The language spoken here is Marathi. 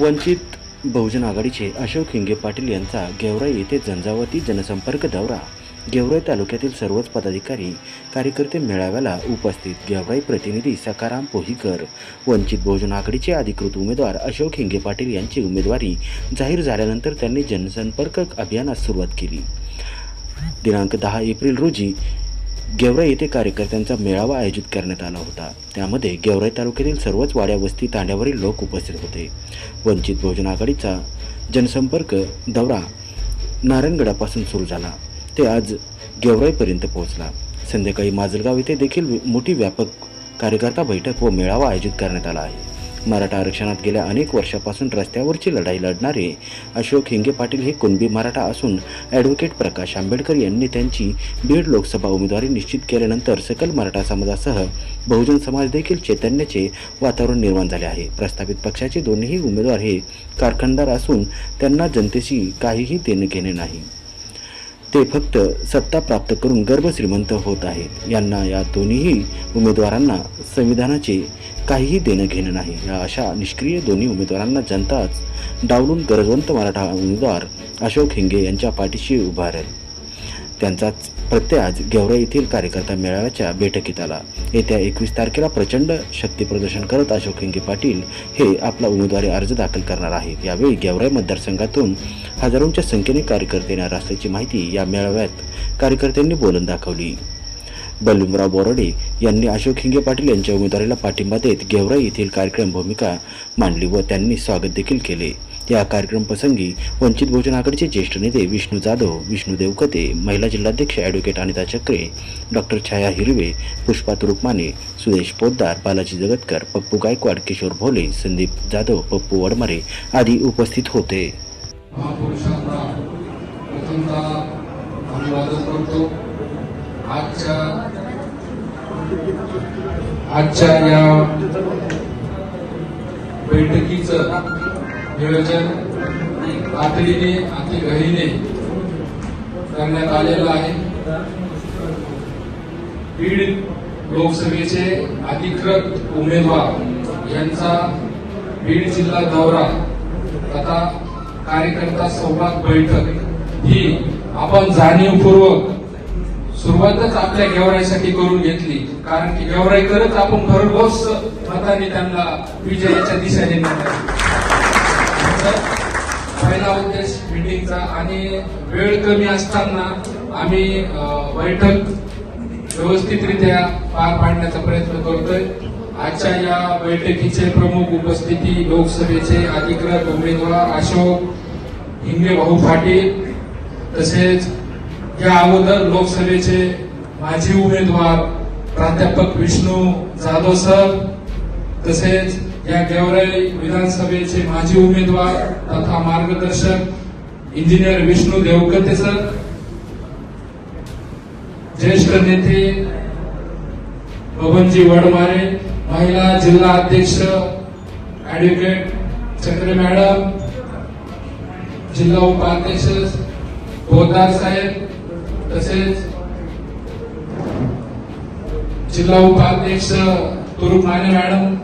वंचित बहुजन आघाडीचे अशोक हिंगे पाटील यांचा गेवराई येथे झंझावती जनसंपर्क दौरा. गेवराई तालुक्यातील सर्वच पदाधिकारी कार्यकर्ते मेळाव्याला उपस्थित. गेवराई प्रतिनिधी सकाराम पोहीकर वंचित बहुजन आघाडीचे अधिकृत उमेदवार अशोक हिंगे पाटील यांची उमेदवारी जाहीर झाल्यानंतर त्यांनी जनसंपर्क अभियानास सुरुवात केली. दिनांक दहा एप्रिल रोजी गेवराई येथे कार्यकर्त्यांचा मेळावा आयोजित करण्यात आला होता. त्यामध्ये गेवराई तालुक्यातील सर्वच वाड्या वस्ती तांड्यावरील लोक उपस्थित होते. वंचित बहुजन आघाडीचा जनसंपर्क दौरा नारायणगडापासून सुरू झाला. ते आज गेवराईपर्यंत पोहोचला. संध्याकाळी माजलगाव येथे देखील मोठी व्यापक कार्यकर्ता बैठक व मेळावा आयोजित करण्यात आला आहे. मराठा आरक्षणात गेल्या अनेक वर्षापासून रस्त्यावरची लढाई लढणारे अशोक हिंगे पाटील हे कुणबी मराठा असून ॲडव्होकेट प्रकाश आंबेडकर यांनी त्यांची बीड लोकसभा उमेदवारी निश्चित केल्यानंतर सकल मराठा समाजासह बहुजन समाज देखील चैतन्याचे वातावरण निर्माण झाले आहे. प्रस्तावित पक्षाचे दोन्ही उमेदवार हे कारखानदार असून त्यांना जनतेशी काहीही देणे घेणे नाही. ते फक्त सत्ता प्राप्त करून गर्भ श्रीमंत होत आहेत. यांना या दोन्हीही उमेदवारांना संविधानाचे काहीही देणं घेणं नाही. या अशा निष्क्रिय दोन्ही उमेदवारांना जनताच डावलून गरजवंत मराठा उमेदवार अशोक हिंगे यांच्या पाठीशी उभारेल त्यांचाच प्रत्यय आज गेवरा येथील कार्यकर्ता मेळाव्याच्या बैठकीत आला. येत्या एकवीस तारखेला प्रचंड शक्ती प्रदर्शन करत अशोक हिंगे पाटील हे आपला उमेदवारी अर्ज दाखल करणार आहेत. यावेळी गेवराई मतदारसंघातून हजारोंच्या संख्येने कार्यकर्ते येणार असल्याची माहिती या मेळाव्यात कार्यकर्त्यांनी बोलून दाखवली. बलुमराव बोराडे यांनी अशोक हिंगे पाटील यांच्या उमेदवारीला पाठिंबा देत गेवराई येथील कार्यक्रम भूमिका मांडली व त्यांनी स्वागत देखील केले. या कार्यक्रम प्रसंगी वंचित बहुजन आघाडीचे ज्येष्ठ नेते विष्णू जाधव विष्णू देवकते महिला जिल्हाध्यक्ष ॲडव्होकेट अनिता चक्रे डॉक्टर छाया हिरवे पुष्पा तुरुकमाने सुदेश पोद्दार बालाजी जगतकर पप्पू गायकवाड किशोर भोले संदीप जाधव पप्पू वडमारे आदी उपस्थित होते. आजच्या आजच्या या बैठकीचं नियोजन तातडीने अति घाईने करण्यात आलेलं आहे. बीड लोकसभेचे अधिकृत उमेदवार यांचा बीड जिल्हा दौरा तथा कार्यकर्ता संवाद बैठक ही आपण जाणीवपूर्वक सुरुवातच आपल्या गेवराईसाठी करून घेतली. कारण की गेवराईकरच आपण भरघोस मताने त्यांना विजयाच्या दिशेने पहिला उद्देश मिटिंगचा आणि वेळ कमी असताना आम्ही बैठक व्यवस्थितरित्या पार पाडण्याचा प्रयत्न करतोय. आजच्या या बैठकीचे प्रमुख उपस्थिती लोकसभेचे अधिकृत उमेदवार अशोक हिंगे भाऊ पाटील तसेच या अगोदर लोकसभेचे माजी उमेदवार प्राध्यापक विष्णू जाधव सर तसेच या गेवराई विधानसभेचे माजी उमेदवार तथा मार्गदर्शक इंजिनियर विष्णू देवकते सर ज्येष्ठ नेते बबनजी वडमारे महिला जिल्हा अध्यक्ष ऍडव्होकेट चक्रे मॅडम जिल्हा उपाध्यक्ष पोदार साहेब तसेच जिल्हा उपाध्यक्ष तुरुप माने मॅडम